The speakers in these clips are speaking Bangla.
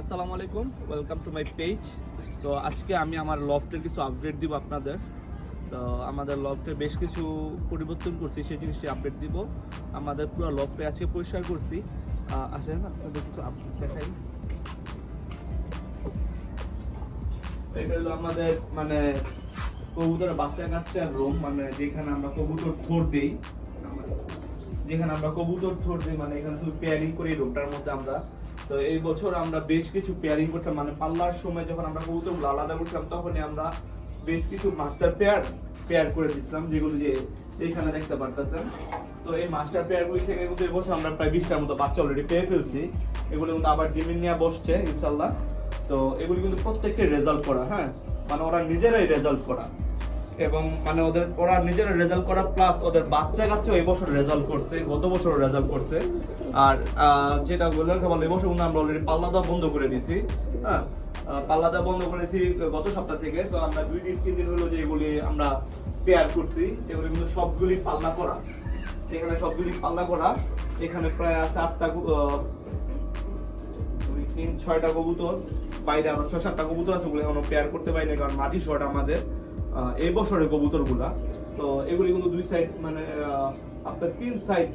আসসালামু আলাইকুম ওয়েলকাম টু মাই পেজ তো আজকে আমি আমার লফটের কিছু আপডেট দিব আপনাদের। তো আমাদের লফটে বেশ কিছু পরিবর্তন করছি, সেই জিনিসটি আপডেট দিব। আমাদের পুরো লফটে আজকে পরিষ্কার করছি। আসেন, আপনাদের কিছু আপডেট দেখাই। এটা আমাদের মানে কবুতরের বাচ্চা কাচ্চার রুম মানে যেখানে আমরা কবুতর থোর দিই। যেখানে আমরা কবুতর থোর দিই মানে এখানে শুধু পেয়ারিং করি রুমটার মধ্যে আমরা। তো এই বছর আমরা বেশ কিছু পেয়ারিং করছিলাম মানে পাল্লার সময় যখন আমরা কবুতরগুলো আলাদা করছিলাম তখনই আমরা বেশ কিছু মাস্টার পেয়ার পেয়ার করে দিছিলাম, যেগুলো যে এইখানে দেখতে পারতেছেন। তো এই মাস্টার পেয়ারগুলি থেকে কিন্তু এই বছর আমরা প্রায় বিশটার মতো বাচ্চা অলরেডি পেয়ে ফেলছি। এগুলো কিন্তু আবার ডিমিন নিয়ে বসছে ইনশাল্লাহ তো এগুলি কিন্তু প্রত্যেকটা রেজাল্ট করা হ্যাঁ? মানে ওরা নিজেরাই রেজাল্ট করা। এবং মানে ওদের ওরা নিজেরা রেজাল্ট করা প্লাস ওদের বাচ্চা কাচ্চা এই বছর রেজাল্ট করছে, গত বছর রেজাল্ট করছে। আর যেটা বললাম বলে, এই বছর আমরা অলরেডি পাল্লা দেওয়া বন্ধ করে দিছি। হ্যাঁ পাল্লা দেওয়া বন্ধ করেছি গত সপ্তাহ থেকে, তো আমরা দুই দিন, তিন দিন হলো যে এগুলি আমরা পেয়ার করছি, এগুলি কিন্তু সবগুলি পাল্লা করা। এখানে সবগুলি পাল্লা করা। এখানে প্রায় আছে আটটা দুই, তিন, ছয়টা কবুতর। বাইরে আরও ছয় সাতটা কবুতর আছে, ওগুলো এখনও পেয়ার করতে পারিনি কারণ মাটি শর্ট আমাদের। এই বছরের কবুতরগুলা তো এগুলি কিন্তু দুই সাইড মানে আপনার তিন সাইড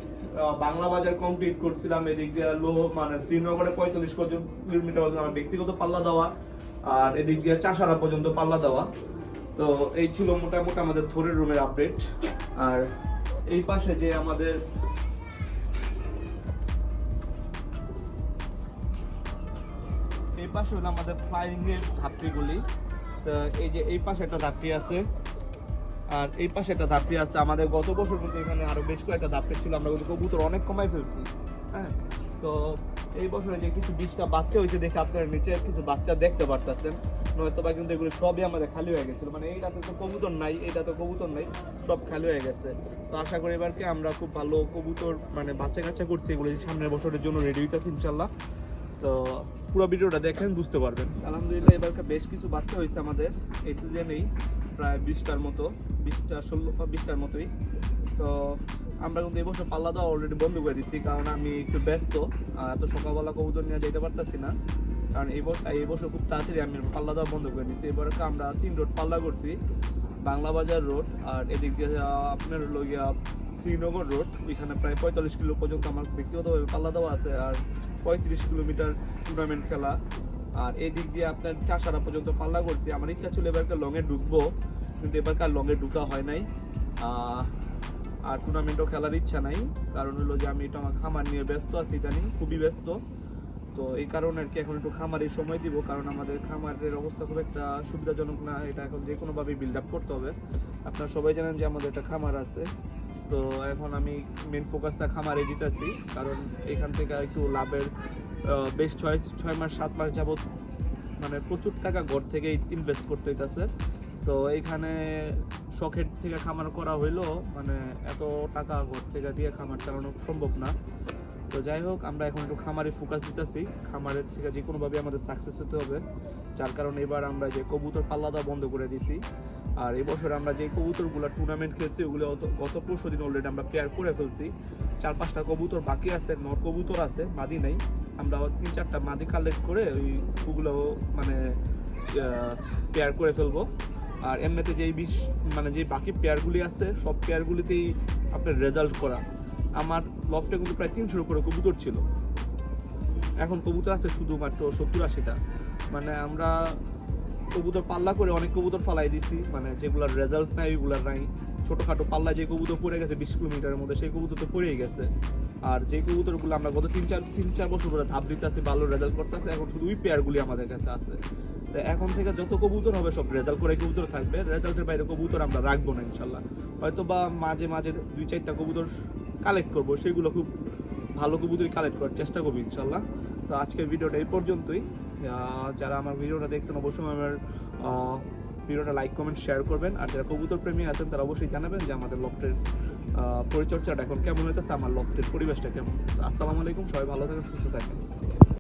বাংলা বাজার কমপ্লিট করছিলাম। এদিক দিয়ে লো মানে শ্রীনগরে পঁয়তাল্লিশ কিলোমিটার পর্যন্ত আমার ব্যক্তিগত পাল্লা দেওয়া, আর এদিক দিয়ে চাষারা পর্যন্ত পাল্লা দেওয়া। তো এই ছিল মোটামুটি আমাদের থোরের রুমের আপডেট আর এই পাশে যে আমাদের এই পাশে হলো আমাদের ফ্লাইং এর ধাপড়িগুলি তো এই যে এই পাশে একটা ধাপড়ি আছে। আর এই পাশে একটা ধাপড়ি আছে। আমাদের গত বছর কিন্তু এখানে আরও বেশ কয়েকটা ধাপড়ি ছিল। আমরা কিন্তু কবুতর অনেক কমাই ফেলছি। হ্যাঁ? তো এই বছরে যে কিছু বিশটা বাচ্চা হয়েছে দেখে আপনারা নিচে কিছু বাচ্চা দেখতে পারতেছেন। নয়তো বা কিন্তু এগুলো সবই আমাদের খালি হয়ে গেছিল। মানে এইটাতে তো কবুতর নাই এইটা তো কবুতর নাই, সব খালি হয়ে গেছে। তো আশা করি এবারকে আমরা খুব ভালো কবুতর মানে বাচ্চা কাচ্চা করছি। এগুলো সামনের বছরের জন্য রেডি হইতেছি ইনশাল্লাহ। তো পুরো ভিডিওটা দেখেন, বুঝতে পারবেন। আলহামদুলিল্লাহ, এবারকার বেশ কিছু বাচ্চা হয়েছে আমাদের এই সিজনেই প্রায় বিশটার মতো, বিশটা, ষোলো, বিশটার মতোই। তো আমরা কিন্তু এবছর পাল্লা দেওয়া অলরেডি বন্ধ করে দিচ্ছি, কারণ আমি একটু ব্যস্ত এত সকালবেলা কবুতর নিয়ে যেতে পারতেছি না। কারণ এই বছর এই বছর খুব তাড়াতাড়ি আমি পাল্লা দেওয়া বন্ধ করে দিচ্ছি। এবারে আমরা তিন রোড পাল্লা করছি, বাংলা বাজার রোড আর এদিক দিয়ে আপনার হলো গিয়া শ্রীনগর রোড। এখানে প্রায় পঁয়তাল্লিশ কিলো পর্যন্ত আমার ব্যক্তিগতভাবে পাল্লা দেওয়া আছে আর পঁয়ত্রিশ কিলোমিটার টুর্নামেন্ট খেলা। আর এই দিক দিয়ে আপনার চাষারা পর্যন্ত পাল্লা করছি। আমার ইচ্ছা ছিল এবারকার লংয়ে ঢুকবো, কিন্তু এবারকার লংয়ে ঢুকা হয় নাই। আর টুর্নামেন্টও খেলার ইচ্ছা নাই। কারণ হলো যে আমি এটা আমার খামার নিয়ে ব্যস্ত আছি ইদানিং খুবই ব্যস্ত। তো এই কারণে আর কি এখন একটু খামারের সময় দিব, কারণ আমাদের খামারের অবস্থা খুব একটা সুবিধাজনক না। এটা এখন যে কোনোভাবেই বিল্ড আপ করতে হবে। আপনারা সবাই জানেন যে আমাদের একটা খামার আছে। তো এখন আমি মেন ফোকাসটা খামারে দিতেছি, কারণ এখান থেকে একটু লাভের বেশ ছয় ছয় মাস, সাত মাস যাবৎ মানে প্রচুর টাকা ঘর থেকে ইনভেস্ট করতে হইতেছে। তো এইখানে শখের থেকে খামার করা হইল মানে এত টাকা ঘর থেকে দিয়ে খামার চালানো সম্ভব না। তো যাই হোক, আমরা এখন একটু খামারে ফোকাস দিতেছি, খামারের থেকে যে কোনোভাবে আমাদের সাকসেস হতে হবে। যার কারণে এবার আমরা যে কবুতর পাল্লা দেওয়া বন্ধ করে দিছি আর এই বছর আমরা যে কবুতরগুলো টুর্নামেন্ট খেলছি, ওগুলো গত পরশু দিন অলরেডি আমরা পেয়ার করে ফেলছি। চার পাঁচটা কবুতর বাকি আছে, নর কবুতর আছে, মাদি নেই। আমরা তিন চারটা মাদি কালেক্ট করে ওই ওগুলো মানে পেয়ার করে ফেলব। আর এমনিতে যেই বিশ মানে যে বাকি পেয়ারগুলি আছে, সব পেয়ারগুলিতেই আপনার রেজাল্ট করা। আমার লফটে কিন্তু প্রায় তিনশোর উপরে কবুতর ছিল। এখন কবুতর আছে শুধুমাত্র সত্তর আশিটা। মানে আমরা কবুতর পাল্লা করে অনেক কবুতর ফালাই দিছি। মানে যেগুলোর রেজাল্ট নাই, ওইগুলার নাই। ছোটোখাটো পাল্লা যে কবুতর পড়ে গেছে, বিশ কিলোমিটারের মধ্যে, সেই কবুতর তো পড়েই গেছে। আর যে কবুতরগুলো আমরা গত তিন চার তিন চার বছর ধরে ধাপ দিতে ভালো রেজাল্ট করতেছে, এখন শুধু ওই পেয়ারগুলি আমাদের কাছে আছে। তো এখন থেকে যত কবুতর হবে, সব রেজাল্ট করে কবুতর থাকবে। রেজাল্টের বাইরে কবুতর আমরা রাখব না, ইনশাল্লাহ। হয়তো বা মাঝে মাঝে দুই চারটা কবুতর কালেক্ট করব, সেগুলো খুব ভালো কবুতরই কালেক্ট করার চেষ্টা করব, ইনশাল্লাহ। তো আজকের ভিডিওটা এই পর্যন্তই। যারা আমার ভিডিওটা দেখছেন, অবশ্যই আমার ভিডিওটা লাইক কমেন্ট শেয়ার করবেন। আর যারা কবুতর প্রেমী আছেন, তারা অবশ্যই জানাবেন যে আমাদের লফটের পরিচর্চাটা এখন কেমন হইতেছে, আমার লফটের পরিবেশটা কেমন। আসসালামু আলাইকুম, সবাই ভালো থাকেন, সুস্থ থাকেন।